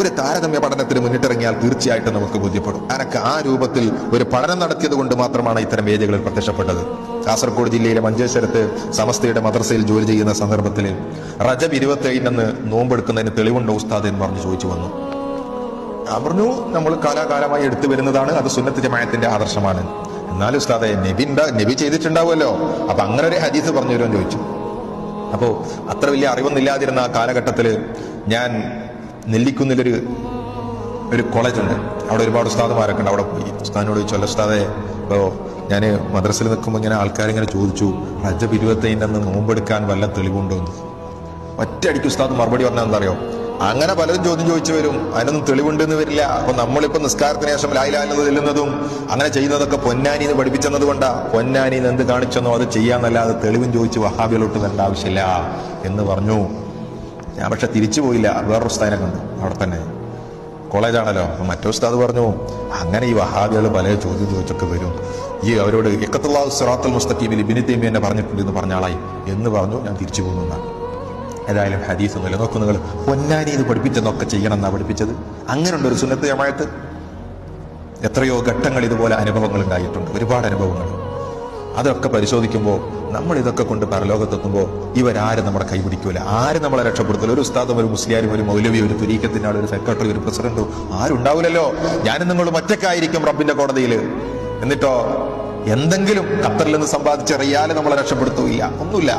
ഒരു താരതമ്യ പഠനത്തിന് മുന്നിട്ടിറങ്ങിയാൽ തീർച്ചയായിട്ടും നമുക്ക് ബോധ്യപ്പെടും. അനക്ക് ആ രൂപത്തിൽ ഒരു പഠനം നടത്തിയത് കൊണ്ട് മാത്രമാണ് ഇത്തരം വേദികളിൽ പ്രത്യക്ഷപ്പെട്ടത്. കാസർഗോഡ് ജില്ലയിലെ മഞ്ചേശ്വരത്ത് സമസ്തയുടെ മദ്രസയിൽ ജോലി ചെയ്യുന്ന സന്ദർഭത്തിൽ റജബ് ഇരുപത്തേഴിനെന്ന് നോമ്പെടുക്കുന്നതിന് തെളിവുണ്ടോ ഉസ്താദ് എന്ന് പറഞ്ഞ് ചോദിച്ചു വന്നു. ഞാൻ പറഞ്ഞു നമ്മൾ കാലാകാലമായി എടുത്തു വരുന്നതാണ് അത് സുന്നത്ത് ജമായത്തിന്റെ ആദർശമാണ്. എന്നാലും ഉസ്താദെ നബി നബി ചെയ്തിട്ടുണ്ടാവുമല്ലോ. അപ്പൊ അങ്ങനെ ഒരു ഹദീസ് പറഞ്ഞു തരുമെന്ന് ചോദിച്ചു. അപ്പോ അത്ര വലിയ അറിവൊന്നുമില്ലാതിരുന്ന ആ കാലഘട്ടത്തിൽ ഞാൻ നെല്ലിക്കുന്നിലൊരു ഒരു കോളേജ് ഉണ്ട് അവിടെ ഒരുപാട് ഉസ്താദുമാരൊക്കെ ഉണ്ട്. അവിടെ പോയി ഉസ്താദിനോട് ചോദിച്ചു ഉസ്താദെ ഇപ്പോൾ ഞാൻ മദ്രസയിൽ നിൽക്കുമ്പോൾ ഇങ്ങനെ ആൾക്കാരിങ്ങനെ ചോദിച്ചു റജബ് ഇരുപത്തൈന്റെ അന്ന് നോമ്പെടുക്കാൻ വല്ല തെളിവുണ്ടോ എന്ന്? ഒറ്റയടിക്ക് ഉസ്താദ് മറുപടി പറഞ്ഞാൽ എന്തറിയോ അങ്ങനെ പലരും ചോദ്യം ചോദിച്ചു വരും. അതിനൊന്നും തെളിവുണ്ടെന്ന് വരില്ല. അപ്പൊ നമ്മളിപ്പോ നിസ്കാരത്തിന് ശേഷം ലായിലാലെന്ന് ചെല്ലുന്നതും അങ്ങനെ ചെയ്യുന്നതൊക്കെ പൊന്നാനി എന്ന് പഠിപ്പിച്ചെന്നത് കൊണ്ടാ. പൊന്നാനി എന്ത് കാണിച്ചെന്നോ അത് ചെയ്യാന്നല്ലാതെ തെളിവും ചോദിച്ച് വഹാബികളോട്ട് വരേണ്ട ആവശ്യമില്ല എന്ന് പറഞ്ഞു. ഞാൻ പക്ഷെ തിരിച്ചു പോയില്ല. വേറൊരു ഉസ്താദിനെ കണ്ടു അവിടെ തന്നെ. കോളേജാണല്ലോ. അപ്പം മറ്റേ ഉസ്താദ് പറഞ്ഞു അങ്ങനെ ഈ വഹാബികൾ പല ചോദ്യം ചോദിച്ചൊക്കെ വരും. ഈ അവരോട് ഇക്കത്തുള്ള സിറാത്തുൽ മുസ്തഖീമിൽ ഇബിനി തേമി എന്നെ പറഞ്ഞിട്ടുണ്ട് എന്ന് പറഞ്ഞ ആളായി. എന്ന് പറഞ്ഞു ഞാൻ തിരിച്ചു പോകുന്നു എന്നാണ്. ഏതായാലും ഹദീസ് ഒന്നുമില്ല നോക്കൂ നിങ്ങൾ പൊന്നാനി ഇത് പഠിപ്പിച്ചെന്നൊക്കെ ചെയ്യണം എന്നാ പഠിപ്പിച്ചത്. അങ്ങനെയുണ്ട് ഒരു എത്രയോ ഘട്ടങ്ങൾ ഇതുപോലെ അനുഭവങ്ങൾ ഉണ്ടായിട്ടുണ്ട്. ഒരുപാട് അനുഭവങ്ങൾ. അതൊക്കെ പരിശോധിക്കുമ്പോൾ നമ്മൾ ഇതൊക്കെ കൊണ്ട് പരലോകത്തെത്തുമ്പോൾ ഇവരാരും നമ്മളെ കൈപിടിക്കൂല ആരും നമ്മളെ രക്ഷപ്പെടുത്തില്ല ഒരു ഉസ്താദും ഒരു മുസ്ലിയാരും ഒരു മൗലവി ഒരു തുരീക്കത്തിന്റെ ആൾ ഒരു സെക്രട്ടറി ഒരു പ്രസിഡന്റോ ആരും ഉണ്ടാവില്ലല്ലോ ഞാനും നിങ്ങളും ഒറ്റക്കായിരിക്കും റബ്ബിന്റെ കോടതിയിൽ എന്നിട്ടോ എന്തെങ്കിലും ഖത്തറിൽ നിന്ന് സമ്പാദിച്ച റിയാൽ നമ്മളെ രക്ഷപ്പെടുത്തൂല്ല ഒന്നുമില്ല.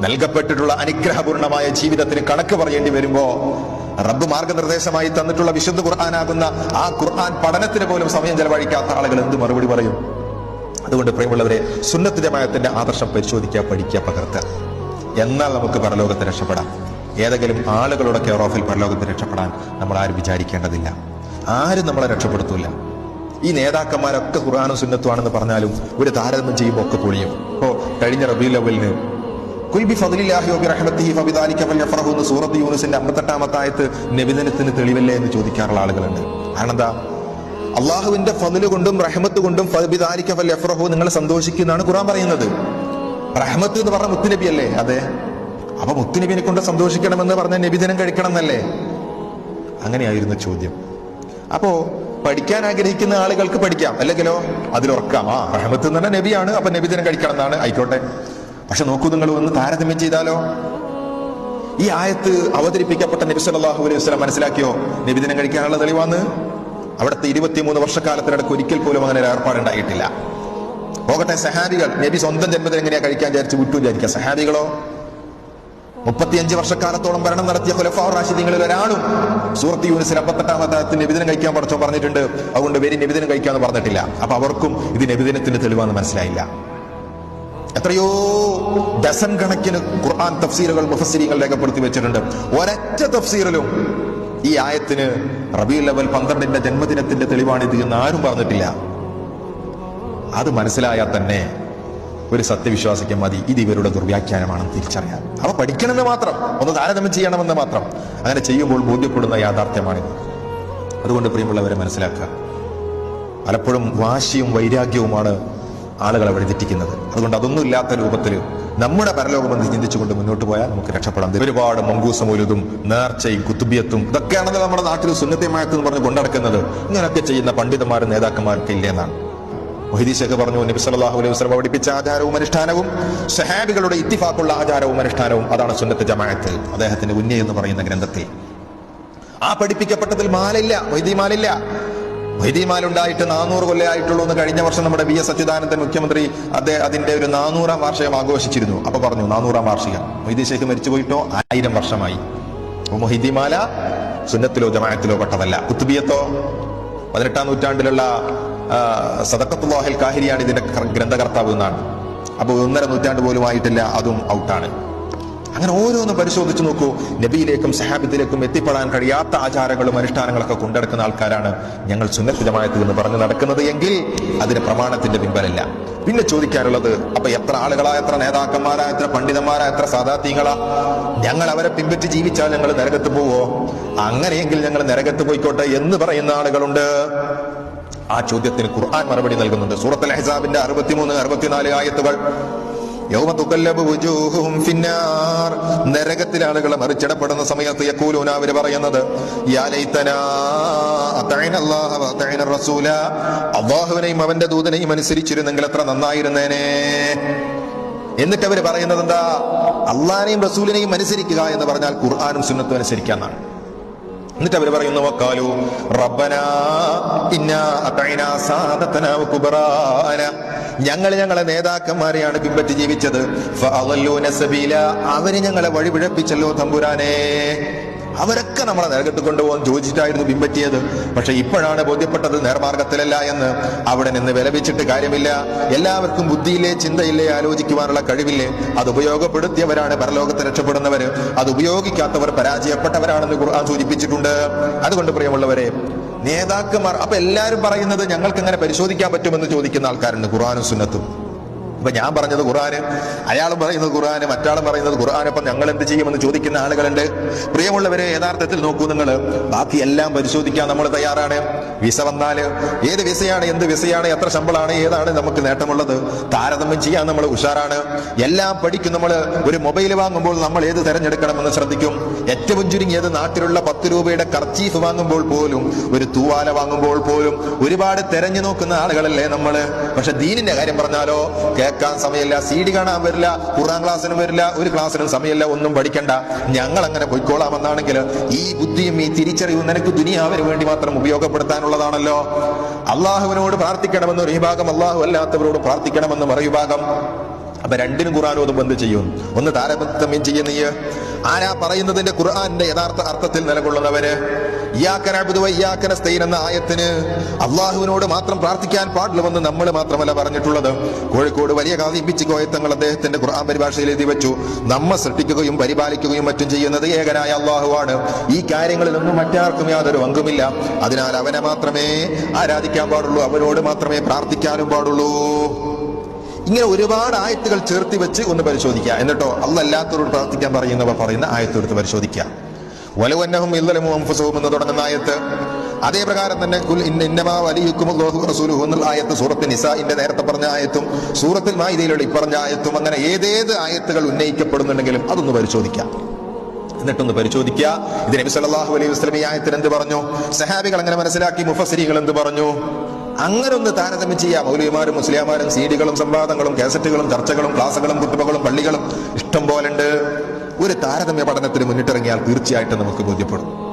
നൽകപ്പെട്ടിട്ടുള്ള അനുഗ്രഹപൂർണമായ ജീവിതത്തിന് കണക്ക് പറയേണ്ടി വരുമ്പോ റബ്ബ് മാർഗനിർദ്ദേശമായി തന്നിട്ടുള്ള വിശുദ്ധ ഖുർആനാകുന്ന ആ ഖുർആൻ പഠനത്തിന് പോലും സമയം ചെലവഴിക്കാത്ത ആളുകൾ എന്ത് മറുപടി പറയും? അതുകൊണ്ട് പ്രിയമുള്ളവരെ സുന്നത്ത് ജമായത്തിന്റെ ആദർശം പരിശോധിക്കുക പഠിക്കുക പകർത്തുക. എന്നാൽ നമുക്ക് പരലോകത്ത് രക്ഷപ്പെടാം. ഏതെങ്കിലും ആളുകളുടെ കെയർ ഓഫിൽ പരലോകത്ത് രക്ഷപ്പെടാൻ നമ്മൾ ആരും വിചാരിക്കേണ്ടതില്ല. ആരും നമ്മളെ രക്ഷപ്പെടുത്തൂല. ഈ നേതാക്കന്മാരൊക്കെ ഖുർആാനും സുന്നത്തുമാണെന്ന് പറഞ്ഞാലും ഒരു താരതമ്യം ചെയ്യുമ്പോൾ ഒക്കെ പൊളിയും. ഓ കഴിഞ്ഞ റബീൽ അവലിന് കുൽ ബി ഫദ്ലില്ലാഹി വബി റഹ്മത്തിഹി ഫബിദാലിക ഫൽയഫറഹു എന്ന് സൂറത്ത് യൂനുസിന്റെ 58 ആയത്ത് നബിദിനത്തിന് തെളിവല്ലേ എന്ന് ചോദിക്കാറുള്ള ആളുകളുണ്ട്. കാരണം എന്താ? അള്ളാഹുവിന്റെ ഫതിൽ കൊണ്ടും റഹ്മത്ത് കൊണ്ടും ഫബിദാലിക്ക ഫൽ എഫ്രഹു നിങ്ങൾ സന്തോഷിക്കുന്നതാണ് ഖുറാൻ പറയുന്നത്. റഹ്മത്ത് എന്ന് പറഞ്ഞ മുത്തുനബി അല്ലേ അതെ. അപ്പൊ മുത്തുനബിനെ കൊണ്ട് സന്തോഷിക്കണമെന്ന് പറഞ്ഞ നബിദിനം കഴിക്കണം എന്നല്ലേ? അങ്ങനെയായിരുന്നു ചോദ്യം. അപ്പോ പഠിക്കാൻ ആഗ്രഹിക്കുന്ന ആളുകൾക്ക് പഠിക്കാം. അല്ലെങ്കിലോ അതിലുറക്കാം. ആ റഹ്മത്ത് എന്ന് പറഞ്ഞാൽ നബിയാണ്. അപ്പൊ നബിദിനം കഴിക്കണം എന്നാണ്. ആയിക്കോട്ടെ. പക്ഷെ നോക്കൂ നിങ്ങൾ ഒന്ന് താരതമ്യം ചെയ്താലോ? ഈ ആയത്ത് അവതരിപ്പിക്കപ്പെട്ട നബി സല്ലല്ലാഹു അലൈഹി വസല്ലം മനസ്സിലാക്കിയോ? നബിദിനം കഴിക്കാനുള്ള തെളിവാന്ന് അവിടുത്തെ ഇരുപത്തിമൂന്ന് വർഷക്കാലത്തിനിടയ്ക്ക് ഒരിക്കൽ പോലും അങ്ങനെ ഒരു ഏർപ്പാടുണ്ടായിട്ടില്ല പോകട്ടെ സഹാബികൾ നബി സ്വന്തം ജന്മദിനം എങ്ങനെയാ കഴിക്കാൻ വിചാരിച്ച് വിട്ടു വിചാരിക്കുക സഹാബികളോ? മുപ്പത്തിയഞ്ച് വർഷക്കാലത്തോളം ഭരണം നടത്തിയ ഖുലഫാ റാഷിദീങ്ങളിൽ ഒരാളും സൂറത്ത് യൂനിസിൽ അമ്പത്തെട്ടാമത്തെ നബിദിനം കഴിക്കാൻ പഠിച്ചോ പറഞ്ഞിട്ടുണ്ട്. അതുകൊണ്ട് വെരി നബിദിനം കഴിക്കാന്ന് പറഞ്ഞിട്ടില്ല. അപ്പൊ അവർക്കും ഇത് നബിദിനത്തിന്റെ തെളിവാന്ന് മനസ്സിലായില്ല. എത്രയോ ഡസൻ കണക്കിന് ഖുർആൻ തഫ്സീലുകൾ മുഫസ്സിരികൾ രേഖപ്പെടുത്തി വെച്ചിട്ടുണ്ട്. ഒരൊറ്റ തഫ്സീറിലും ഈ ആയത്തിന് റബി ലെവൽ പന്ത്രണ്ടിന്റെ ജന്മദിനത്തിന്റെ തെളിവാണിത് എന്ന് ആരും പറഞ്ഞിട്ടില്ല. അത് മനസ്സിലായാൽ തന്നെ ഒരു സത്യവിശ്വാസിക്ക് മതി. ഇത് ഇവരുടെ ദുർവ്യാഖ്യാനമാണെന്ന് തിരിച്ചറിയാം അവ പഠിക്കണമെന്ന് മാത്രം. ഒന്ന് താരതമ്യം ചെയ്യണമെന്ന് മാത്രം. അങ്ങനെ ചെയ്യുമ്പോൾ ബോധ്യപ്പെടുന്ന യാഥാർത്ഥ്യമാണിത്. അതുകൊണ്ട് പ്രിയമുള്ളവരെ മനസ്സിലാക്കുക. പലപ്പോഴും വാശിയും വൈരാഗ്യവുമാണ് ആളുകളെ വഴിതെറ്റിക്കുന്നത് അതുകൊണ്ട് അതൊന്നും ഇല്ലാത്ത രൂപത്തിൽ നമ്മുടെ പരലോകമെന്ന് ചിന്തിച്ചുകൊണ്ട് മുന്നോട്ട് പോയാൽ നമുക്ക് രക്ഷപ്പെടാം. ഒരുപാട് മങ്കൂസമൂലതും നേർച്ചയും കുത്തുബിയത്തും ഇതൊക്കെയാണല്ലോ നമ്മുടെ നാട്ടിൽ സുന്നത്യമായത്ത് എന്ന് പറഞ്ഞ് കൊണ്ടടക്കുന്നത്. ഇങ്ങനെയൊക്കെ ചെയ്യുന്ന പണ്ഡിതന്മാരും നേതാക്കന്മാരൊക്കെ ഇല്ലെന്നാണ് മൊഹിദി ശേഖ് പറഞ്ഞു നബി സല്ലല്ലാഹു അലൈഹി വസല്ലം പഠിപ്പിച്ച ആചാരവും അനുഷ്ഠാനവും സഹാബികളുടെ ഇത്തിഫാക്കുള്ള ആചാരവും അനുഷ്ഠാനവും അതാണ് സുന്നത്ത് ജമാഅത്ത് അദ്ദേഹത്തിന്റെ ഉന്നയെന്ന് പറയുന്ന ഗ്രന്ഥത്തിൽ. ആ പഠിപ്പിക്കപ്പെട്ടതിൽ മാലില്ല മൊയ്തി മാലില്ല. മൊയ്തി മാലുണ്ടായിട്ട് നാനൂറ് കൊല്ലമായിട്ടുള്ളൂ എന്ന് കഴിഞ്ഞ വർഷം നമ്മുടെ വി എസ് അച്യുതാനന്ദൻ മുഖ്യമന്ത്രി അദ്ദേഹം അതിന്റെ ഒരു നാനൂറാം വാർഷികം ആഘോഷിച്ചിരുന്നു. അപ്പൊ പറഞ്ഞു നാനൂറാം വാർഷികം. മൊയ്തി ശേഖ് മരിച്ചു പോയിട്ടോ? ആയിരം വർഷമായി. അപ്പൊ മൊഹിദ്ദി മാല സുന്നത്തിലോ ജമാഅത്തിലോ പെട്ടതല്ല. കുത്തുബിയത്തോ പതിനെട്ടാം നൂറ്റാണ്ടിലുള്ള സദക്കത്തുല്ലാഹിൽ കാഹിരിയാണ് ഇതിന്റെ ഗ്രന്ഥകർത്താവ് എന്നാണ്. അപ്പൊ ഒന്നര നൂറ്റാണ്ട് പോലും ആയിട്ടില്ല അതും ഔട്ടാണ്. അങ്ങനെ ഓരോന്നും പരിശോധിച്ച് നോക്കൂ. നബിയിലേക്കും സഹാബിദിലേക്കും എത്തിപ്പെടാൻ കഴിയാത്ത ആചാരങ്ങളും അനുഷ്ഠാനങ്ങളൊക്കെ കൊണ്ടെടുക്കുന്ന ആൾക്കാരാണ് ഞങ്ങൾ സുന്നത്ത് ജമായത്ത് എന്ന് പറഞ്ഞ് നടക്കുന്നത് എങ്കിൽ അതിന് പ്രമാണത്തിന്റെ പിമ്പലല്ല പിന്നെ ചോദിക്കാനുള്ളത് അപ്പൊ എത്ര ആളുകളാ? എത്ര നേതാക്കന്മാരാ? എത്ര പണ്ഡിതന്മാരാ? എത്ര സാധാത്യങ്ങളാ ഞങ്ങൾ അവരെ പിൻപറ്റി ജീവിച്ചാൽ ഞങ്ങൾ നരകത്ത് പോവോ? അങ്ങനെയെങ്കിൽ ഞങ്ങൾ നരകത്ത് പോയിക്കോട്ടെ എന്ന് പറയുന്ന ആളുകളുണ്ട്. ആ ചോദ്യത്തിന് ഖുർആൻ മറുപടി നൽകുന്നുണ്ട്. സൂറത്തുൽ അഹ്സാബിന്റെ അറുപത്തിമൂന്ന് അറുപത്തിനാല് ആയത്തുകൾ. ഫിന്നാർ. ആളുകളെ മറിച്ചിടപ്പെടുന്ന സമയത്ത് യക്കൂലൂന അവർ പറയുന്നത് അള്ളാഹുവിനെയും അവന്റെ ദൂതനെയും അനുസരിച്ചിരുന്നെങ്കിൽ എത്ര നന്നായിരുന്നേനെ. എന്നിട്ട് അവർ പറയുന്നത് എന്താ? അള്ളഹാനെയും റസൂലിനെയും അനുസരിക്കുക എന്ന് പറഞ്ഞാൽ ഖുർആാനും സുന്നത്തും അനുസരിക്കാന്നാണ്. എന്നിട്ട് അവർ പറയുന്നു വക്കാലു റബ്ബന ഇന്ന അതൈന സാദതന കുബറാന ഞങ്ങൾ ഞങ്ങളെ നേതാക്കന്മാരെയാണ് പിൻപറ്റി ജീവിച്ചത്. ഫഅളല്ലൂന സബീല അവർ ഞങ്ങളെ വഴിപിഴപ്പിച്ചല്ലോ തമ്പുരാനെ. അവരൊക്കെ നമ്മളെ നരകത്ത് കൊണ്ടുപോകാൻ ചോദിച്ചിട്ടായിരുന്നു പിൻപറ്റിയത്. പക്ഷെ ഇപ്പോഴാണ് ബോധ്യപ്പെട്ടത് നേർമാർഗത്തിലല്ല എന്ന്. അവിടെ നിന്ന് വിലപിച്ചിട്ട് കാര്യമില്ല. എല്ലാവർക്കും ബുദ്ധിയില്ലേ ചിന്തയില്ലേ ആലോചിക്കുവാനുള്ള കഴിവില്ലേ? അത് ഉപയോഗപ്പെടുത്തിയവരാണ് പരലോകത്ത് രക്ഷപ്പെടുന്നവർ അത് ഉപയോഗിക്കാത്തവർ പരാജയപ്പെട്ടവരാണെന്ന് ഖുർആൻ സൂചിപ്പിച്ചിട്ടുണ്ട്. അതുകൊണ്ട് പ്രിയമുള്ളവരെ നേതാക്കന്മാർ അപ്പൊ എല്ലാവരും പറയുന്നത് ഞങ്ങൾക്ക് എങ്ങനെ പരിശോധിക്കാൻ പറ്റുമെന്ന് ചോദിക്കുന്ന ആൾക്കാരുണ്ട് ഖുർആാനും സുന്നത്തും. അപ്പൊ ഞാൻ പറഞ്ഞത് ഖുർആന് അയാളും പറയുന്നത് ഖുർആന് മറ്റാളും പറയുന്നത് ഖുർആൻ അപ്പൊ ഞങ്ങൾ എന്ത് ചെയ്യുമെന്ന് ചോദിക്കുന്ന ആളുകളുണ്ട്. പ്രിയമുള്ളവരെ യഥാർത്ഥത്തിൽ നോക്കൂ നിങ്ങൾ ബാക്കി എല്ലാം പരിശോധിക്കാൻ നമ്മൾ തയ്യാറാണ്. വിസ വന്നാൽ ഏത് വിസയാണ് എന്ത് വിസയാണ് എത്ര ശമ്പളമാണ് ഏതാണ് നമുക്ക് നേട്ടമുള്ളത്. താരതമ്യം ചെയ്യാൻ നമ്മൾ ഉഷാറാണ്. എല്ലാം പഠിക്കും നമ്മൾ ഒരു മൊബൈൽ വാങ്ങുമ്പോൾ നമ്മൾ ഏത് തെരഞ്ഞെടുക്കണമെന്ന് ശ്രദ്ധിക്കും. ഏറ്റവും ചുരുങ്ങിയത് നാട്ടിലുള്ള പത്ത് രൂപയുടെ കർച്ചീഫ് വാങ്ങുമ്പോൾ പോലും ഒരു തൂവാല വാങ്ങുമ്പോൾ പോലും ഒരുപാട് തെരഞ്ഞു നോക്കുന്ന ആളുകളല്ലേ നമ്മൾ. പക്ഷെ ദീനിന്റെ കാര്യം പറഞ്ഞാലോ കേൾക്കാൻ സമയമില്ല. സി ഡി കാണാൻ വരില്ല. ഖുറാൻ ക്ലാസ്സിനും വരില്ല. ഒരു ക്ലാസ്സിനും സമയമില്ല. ഒന്നും പഠിക്കണ്ട. ഞങ്ങൾ അങ്ങനെ പൊയ്ക്കോളാമെന്നാണെങ്കിൽ ഈ ബുദ്ധിയും ഈ തിരിച്ചറിവും നിനക്ക് ദുനിയാവിന് വേണ്ടി മാത്രം ഉപയോഗപ്പെടുത്താനുള്ളതാണല്ലോ. അള്ളാഹുവിനോട് പ്രാർത്ഥിക്കണമെന്ന് ഒരു വിഭാഗം അള്ളാഹു അല്ലാത്തവരോട് പ്രാർത്ഥിക്കണമെന്ന് മറുവിഭാഗം അപ്പൊ രണ്ടിനും ഖുർആൻ അത് ബന്ധു ചെയ്യും. ഒന്ന് താരതമ്യം ചെയ്യുന്ന ആരാ പറയുന്നതിന്റെ ഖുർആന്റെ യഥാർത്ഥ അർത്ഥത്തിൽ നിലകൊള്ളുന്നവര്? എന്ന ആയത്തിന് അള്ളാഹുവിനോട് മാത്രം പ്രാർത്ഥിക്കാൻ പാടില്ലെന്ന് നമ്മൾ മാത്രമല്ല പറഞ്ഞിട്ടുള്ളത്. കോഴിക്കോട് വലിയ കാതിപ്പിച്ച് കോയത്തങ്ങൾ അദ്ദേഹത്തിന്റെ ഖുർആൻ പരിഭാഷയിൽ എഴുതി വെച്ചു. നമ്മ സൃഷ്ടിക്കുകയും പരിപാലിക്കുകയും മറ്റും ചെയ്യുന്നത് ഏകനായ അള്ളാഹുവാണ്. ഈ കാര്യങ്ങളിലൊന്നും മറ്റാർക്കും യാതൊരു പങ്കുമില്ല. അതിനാൽ അവനെ മാത്രമേ ആരാധിക്കാൻ പാടുള്ളൂ അവനോട് മാത്രമേ പ്രാർത്ഥിക്കാനും പാടുള്ളൂ. ഇങ്ങനെ ഒരുപാട് ആയത്തുകൾ ചേർത്തി വെച്ച് ഒന്ന് പരിശോധിക്കുക. എന്നിട്ടോ അല്ലല്ലാത്തവരോട് പ്രാർത്ഥിക്കാൻ പറയുന്നവർ പറയുന്ന ആയത്തെടുത്ത് പരിശോധിക്കുക. വലവന്നഹും ഇല്ലലമോ അംഫസവും എന്ന് തുടങ്ങുന്ന ആയത്ത്. അതേ പ്രകാരം തന്നെ കുൽ ഇന്ന ഇന്നമാ വലിയുക്കുമുല്ലാഹു റസൂലുഹു എന്നുള്ള ആയത്ത് സൂറത്ത് നിസാഇന്റെ നേരത്തെ പറഞ്ഞ ആയത്തും സൂറത്തിൽ മായിദയിലുള്ള ഇപ്പറഞ്ഞ ആയത്തും അങ്ങനെ ഏതേത് ആയത്തുകൾ ഉന്നയിക്കപ്പെടുന്നുണ്ടെങ്കിലും അതൊന്ന് പരിശോധിക്കാം എന്നിട്ടൊന്ന് പരിശോധിക്കുക. ഇത് നബി സല്ലല്ലാഹു അലൈഹി വസല്ലം ഈ ആയത്തിന് എന്ത് പറഞ്ഞു? സഹാബികൾ അങ്ങനെ മനസ്സിലാക്കി മുഫസ്സിരികൾ എന്ത് പറഞ്ഞു? അങ്ങനെ ഒന്ന് താരതമ്യം ചെയ്യാം. മൗലിമാരും മുസ്ലിയാമാരും സീഡികളും സംവാദങ്ങളും കാസറ്റുകളും ചർച്ചകളും ക്ലാസുകളും കുത്തുബകളും പള്ളികളും. ഇഷ്ടം പോലുണ്ട്. ഒരു താരതമ്യ പഠനത്തിന് മുന്നിട്ടിറങ്ങിയാൽ തീർച്ചയായിട്ടും നമുക്ക് ബോധ്യപ്പെടും.